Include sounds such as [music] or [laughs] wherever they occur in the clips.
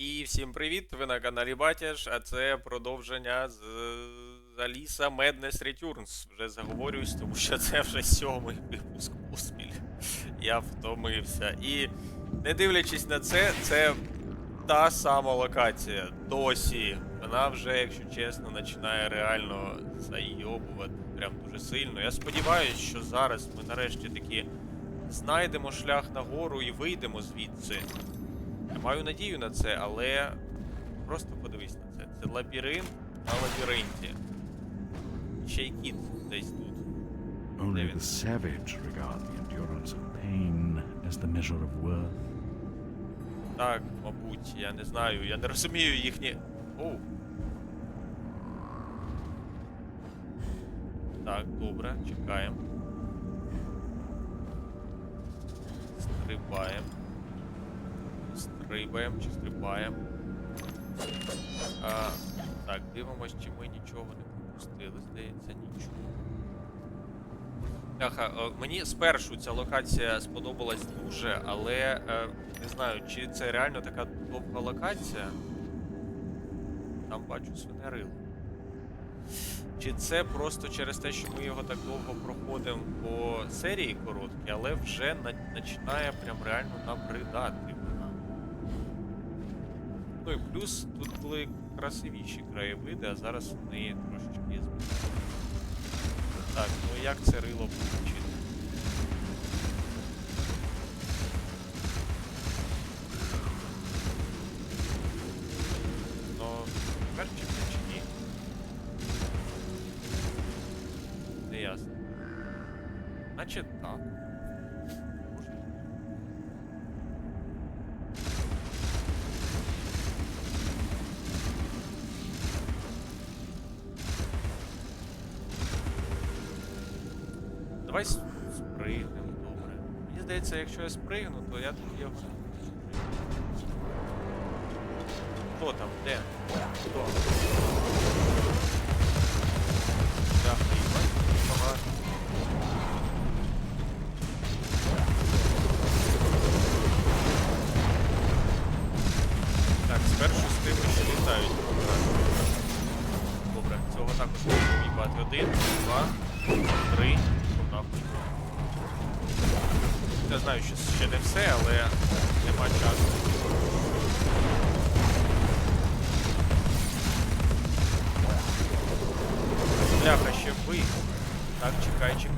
І всім привіт! Ви на каналі Батяш, а це продовження з Аліса Madness Returns. Вже заговорююсь, тому що це вже сьомий випуск поспіль. Я втомився. І не дивлячись на це, це та сама локація. Досі. Вона вже, якщо чесно, починає реально зайобувати прям дуже сильно. Я сподіваюся, що зараз ми нарешті таки знайдемо шлях нагору і вийдемо звідси. Я маю надію на це, але просто подивись на це. Це лабіринт на лабіринті. Ще й кіт десь тут. Only the savage regard the endurance of pain as the measure of worth. Так, мабуть, я не знаю, я не розумію їхні. Оу. Так, добре, чекаємо. Стрибаємо. Стрибаємо чи стрибаємо. Так, дивимось, чи ми нічого не пропустили. Здається, нічого. Бляха, е, мені спершу ця локація сподобалась дуже, але е, не знаю, чи це реально така довга локація. Там бачу свинерило. Чи це просто через те, що ми його так довго проходимо по серії короткій, але вже починає прям реально набридати вона. Ну і плюс тут були красивіші краєвиди, а зараз вони трошечки змінилися. Так, ну як це рило включити? Ну, тепер чи це чи ні? Не ясно. Значить так. Спригнемо, добре. Мені здається, якщо я спригну, то я тут його.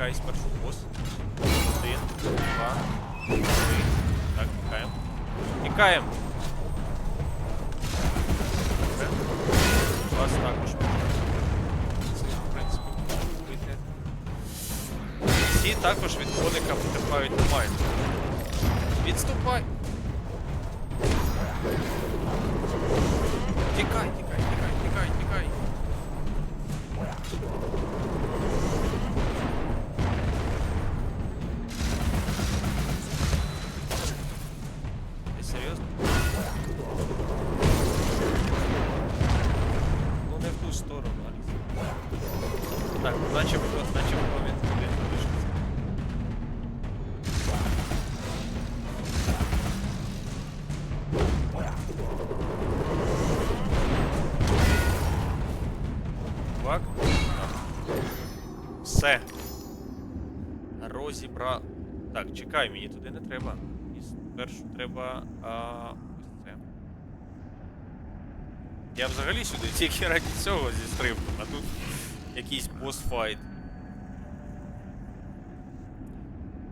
Чекай, спершу бос. Один, два, три. Так, тікаємо. Тікаємо. Вас також в принципі, можна. Всі також від коника потерпають нормально. Відступай! Тікай, тікай, тікай, чекай, мені туди не треба. Мені спершу треба. А, ось це. Я взагалі сюди тільки раді цього зі стрибком, а тут якийсь босфайт.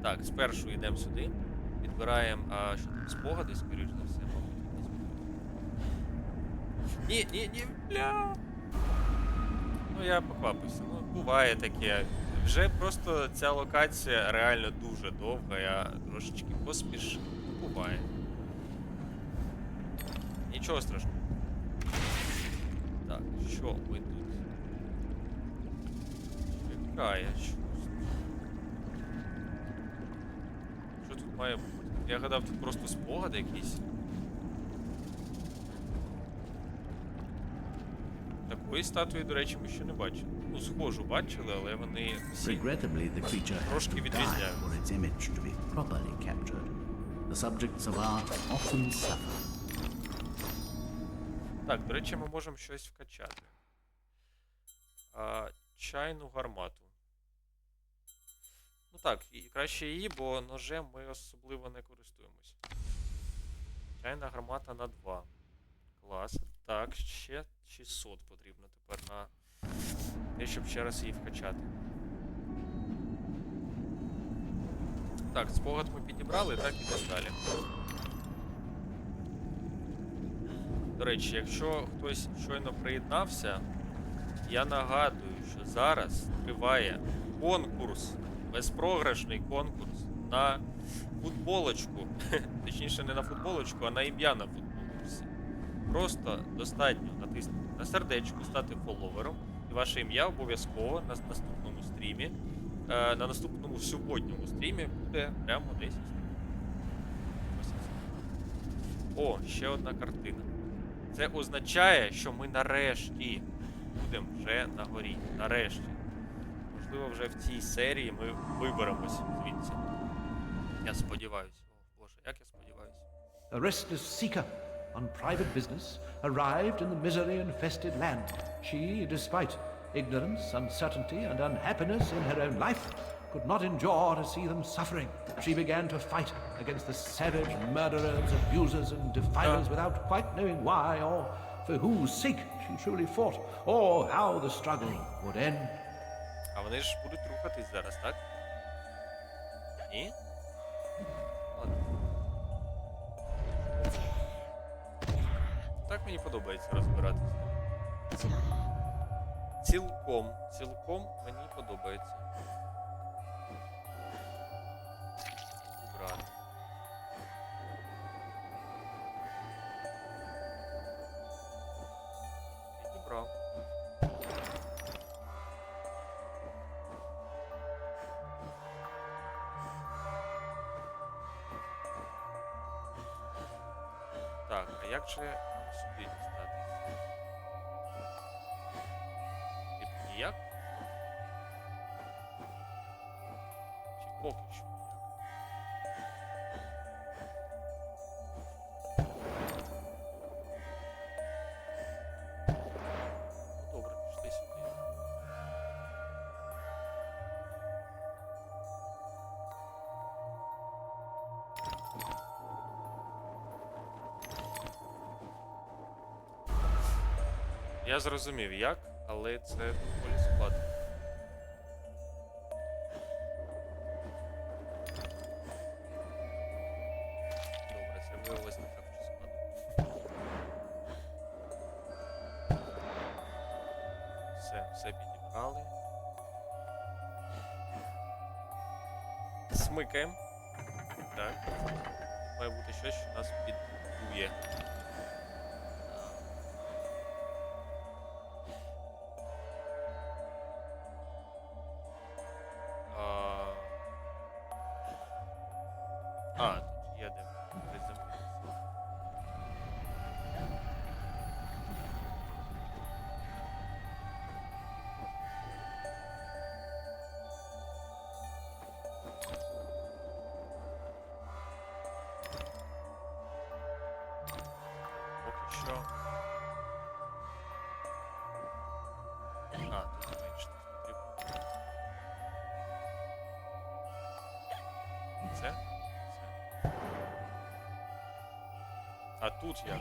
Так, спершу йдемо сюди. Підбираємо а, що там, спогади, скоріш за все, мабуть. Ні, ні, ні, бля. Ну я поквапився. Ну, буває таке. Вже просто ця локація реально дуже довга, я трошечки поспішив. Ну, буває. Нічого страшного. Так, що ми тут? Чекає щось. Що тут має бути? Я гадав, тут просто спогади якісь. Такої статуї, до речі, ми ще не бачили. Ну, схожу бачили, але вони Трошки відрізняються. Так, до речі, ми можемо щось вкачати. А, чайну гармату. Ну так, і краще її, бо ножем ми особливо не користуємось. Чайна гармата на 2. Клас. Так, ще 600 потрібно тепер на те, щоб ще раз її вкачати. Так, спогад ми підібрали, так ідемо далі. До речі, якщо хтось щойно приєднався, я нагадую, що зараз триває конкурс, безпрограшний конкурс на футболочку. [laughs] Точніше, не на футболочку, а на ім'я на футболочці. Просто достатньо натиснути на сердечко, стати фоловером, і ваше ім'я обов'язково на наступному стрімі, е, на наступному суботньому стрімі буде прямо десь. О, ще одна картина. Це означає, що ми нарешті будемо вже на горі. Нарешті. Можливо, вже в цій серії ми виберемось звідси. Я сподіваюся. О, Боже, як я сподіваюся. A restless seeker on private business arrived in the misery infested land. She, despite ignorance, uncertainty, and unhappiness in her own life, could not endure to see them suffering. She began to fight against the savage murderers, abusers, and defilers without quite knowing why or for whose sake she truly fought, or how the struggle would end. А вони ж будуть рухатись зараз, так? Ні? Так мені подобається розбиратися. Цілком, цілком мені подобається. Убрати. Так, а як же Я зрозумів як, але це доволі складно. Добре, це виявилось не так вже складно. Все, все підібрали. Смикаємо. Так. Має бути щось, що нас підбує. А тут як?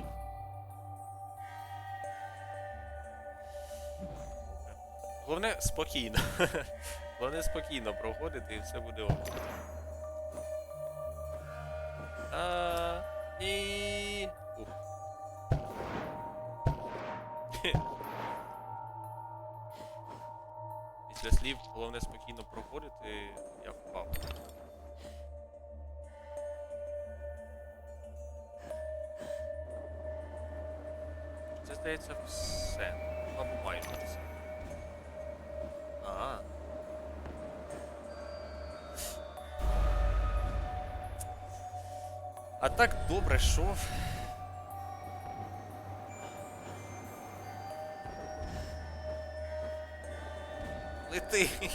Головне спокійно. [laughs] Головне спокійно проходити і все буде ок. А, і... Ух. [laughs] Після слів головне спокійно проходити, здається все. Ну, Або майже все. А. А так добре йшов. Лети. [laughs]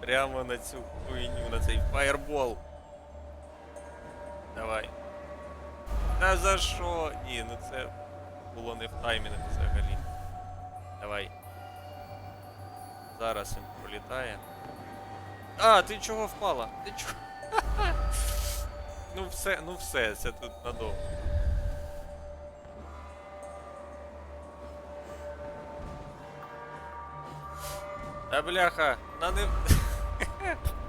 Прямо на цю хуйню, на цей фаєрбол. Давай. Та за що? Ні, ну це було не в таймінг взагалі. Давай. Зараз він пролітає. А, ти чого впала? Ти чого? [laughs] ну все, ну все, це тут надовго. Та бляха, на не. [laughs]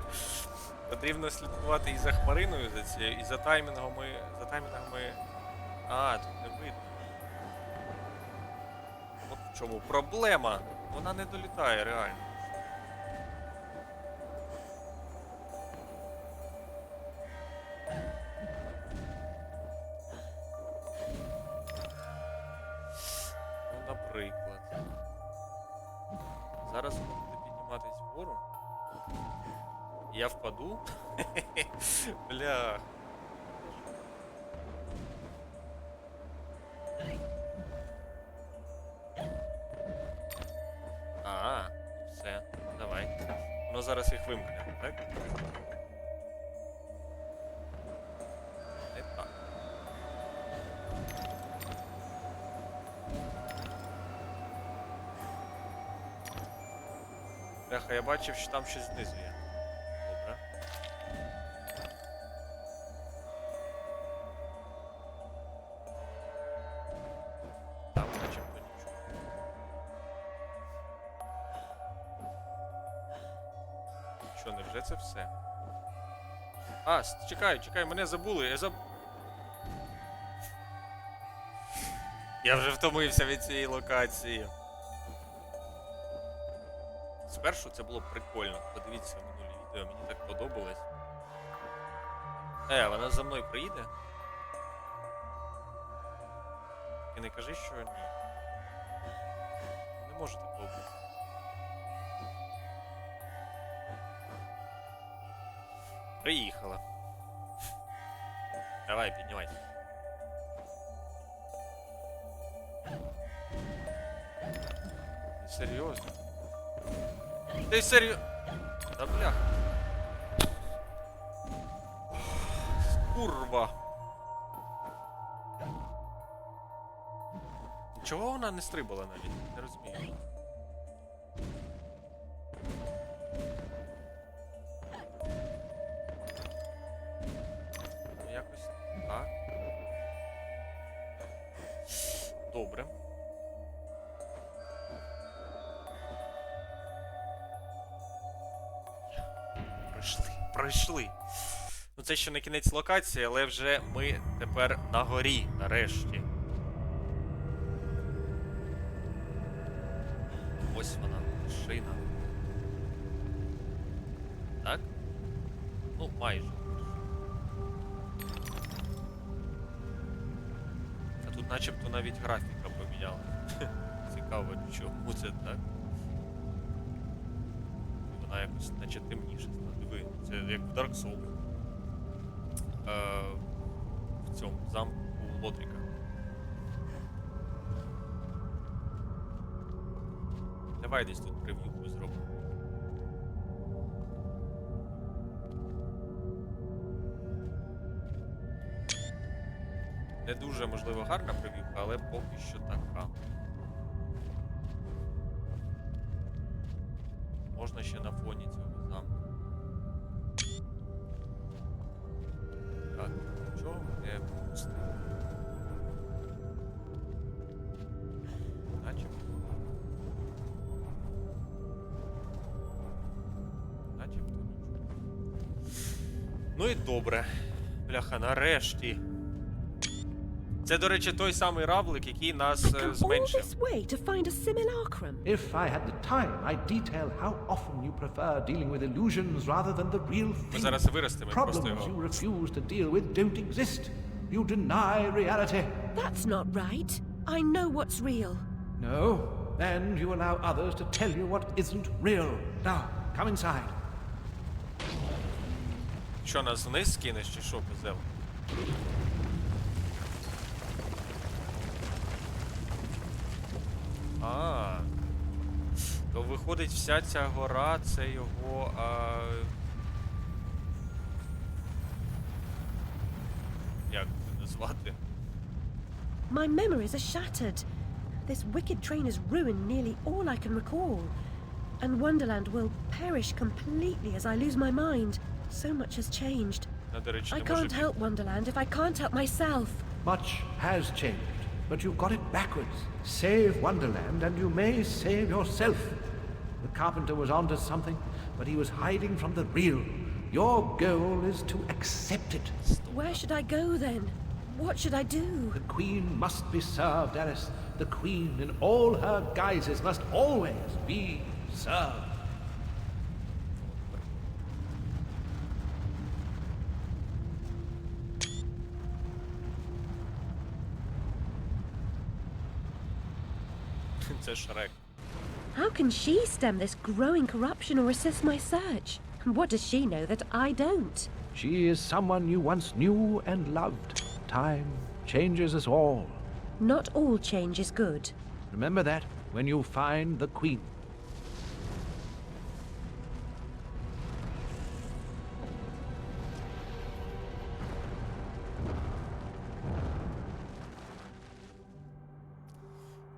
Потрібно слідкувати і за хмариною за цією, і за таймінгами. За таймінгами. А, тут не видно. От в чому проблема. Вона не долітає реально. А, все, давай. Воно зараз їх вимкне, так? Не так. Бляха, я бачив, що там щось знизу є. Що, невже це все? А, чекай, чекай, мене забули, я заб... Я вже втомився від цієї локації. Спершу це було прикольно. Подивіться минулі відео, мені так подобалось. Е, вона за мною приїде? І не кажи, що ні. Не може такого бути. Приїхала. Давай, піднімайся. Серйозно? Ти серйоз... Та бля. Курва. Чого вона не стрибала навіть? Не розумію. Якось А? Добре. Пройшли, пройшли. Ну це ще не кінець локації, але вже ми тепер на горі, нарешті. Начебто навіть графіка поміняла. [laughs] Цікаво, чому це так? вона якось наче темніше стала. Диви, це як в Dark Souls. Е, в цьому замку Лодріка. Давай десь тут прев'юху зробимо. Не дуже можливо гарна прев'юха, але поки що така. Можна ще на фоні цього замку. Так, нічого не пусти. Начебто. Начебто нічого. Ну і добре. Бляха, нарешті. Це, до речі, той самий равлик, який нас е, зменшив. this way to find a simulacrum. If I had the time, I'd detail how often you prefer dealing with illusions rather than the real Ми thing. зараз виростемо просто Problems you його. refuse to deal with don't exist. You deny reality. That's not right. I know what's real. No? Then you allow others to tell you what isn't real. Now, come inside. Що, нас вниз скинеш чи що, козел? А. То виходить, вся ця гора це його. А... Як це назвати? My memories are shattered. This wicked train has ruined nearly all I can recall. And Wonderland will perish completely as I lose my mind. So much has changed. Я, до речі, I не можу can't help Wonderland if I can't help myself. Much has changed, but you've got it backwards. Save Wonderland, and you may save yourself. The carpenter was onto something, but he was hiding from the real. Your goal is to accept it. Where should I go then? What should I do? The Queen must be served, Alice. The Queen, in all her guises, must always be served. Це Шрек. How can she stem this growing corruption or assist my search? And what does she know that I don't? She is someone you once knew and loved. Time changes us all. Not all change is good. Remember that when you find the Queen.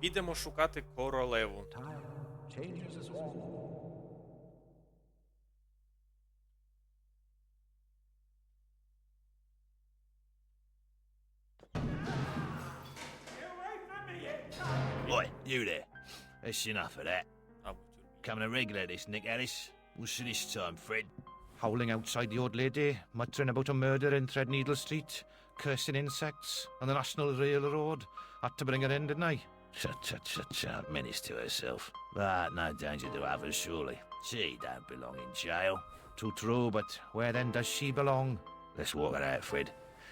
Підемо шукати королеву. Time changes us all. Oi, you there. That's enough of that. Або тюрмі. Coming a regular this, Nick Ellis. What's this time, Fred? howling outside the old lady, muttering about a murder in Threadneedle Street, cursing insects on the National Railroad. Had to bring her in, didn't I? Tut, tut, tut, tut. Menace to herself. But no danger to others, surely. She don't belong in jail. Too true, but where then does she belong? Let's walk her out, Fred.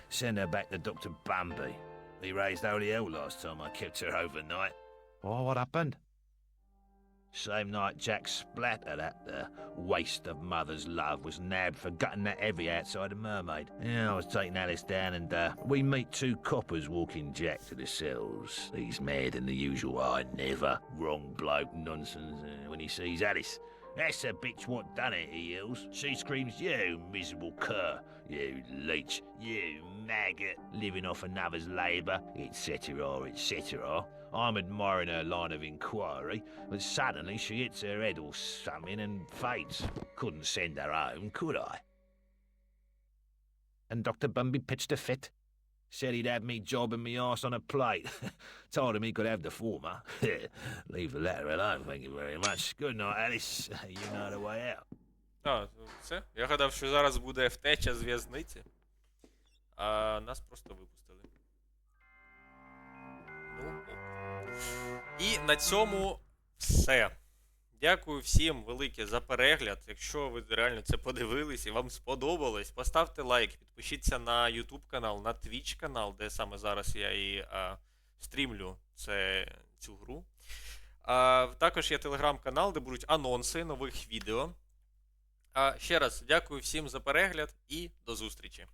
Send her back to Dr. Bambi. He raised holy hell last time I kept her overnight. Oh, what happened? Same night Jack Splatter, that uh, waste of mother's love, was nabbed for gutting that heavy outside the mermaid. Yeah, I was taking Alice down and uh, we meet two coppers walking Jack to the cells. He's mad than the usual I never. Wrong bloke nonsense uh, when he sees Alice. That's the bitch what done it, he yells. She screams, You miserable cur, you leech, you maggot, living off another's labour, etc., etc. I'm admiring her line of inquiry, but suddenly she hits her head or something and faints. Couldn't send her home, could I? And Dr. Bumby pitched a fit. Said he'd have me jobbing me arse on a plate. [laughs] Told him he could have the former. [laughs] Leave the latter alone, thank you very much. Good night, Alice. [laughs] You know the way out. А, ну, все. Я гадав, що зараз буде втеча з в'язниці. А нас просто випустили. І на цьому все. Дякую всім велике за перегляд. Якщо ви реально це подивились і вам сподобалось, поставте лайк, підпишіться на YouTube канал, на Twitch канал, де саме зараз я і а, стрімлю це, цю гру. А, також є телеграм-канал, де будуть анонси нових відео. А ще раз дякую всім за перегляд і до зустрічі.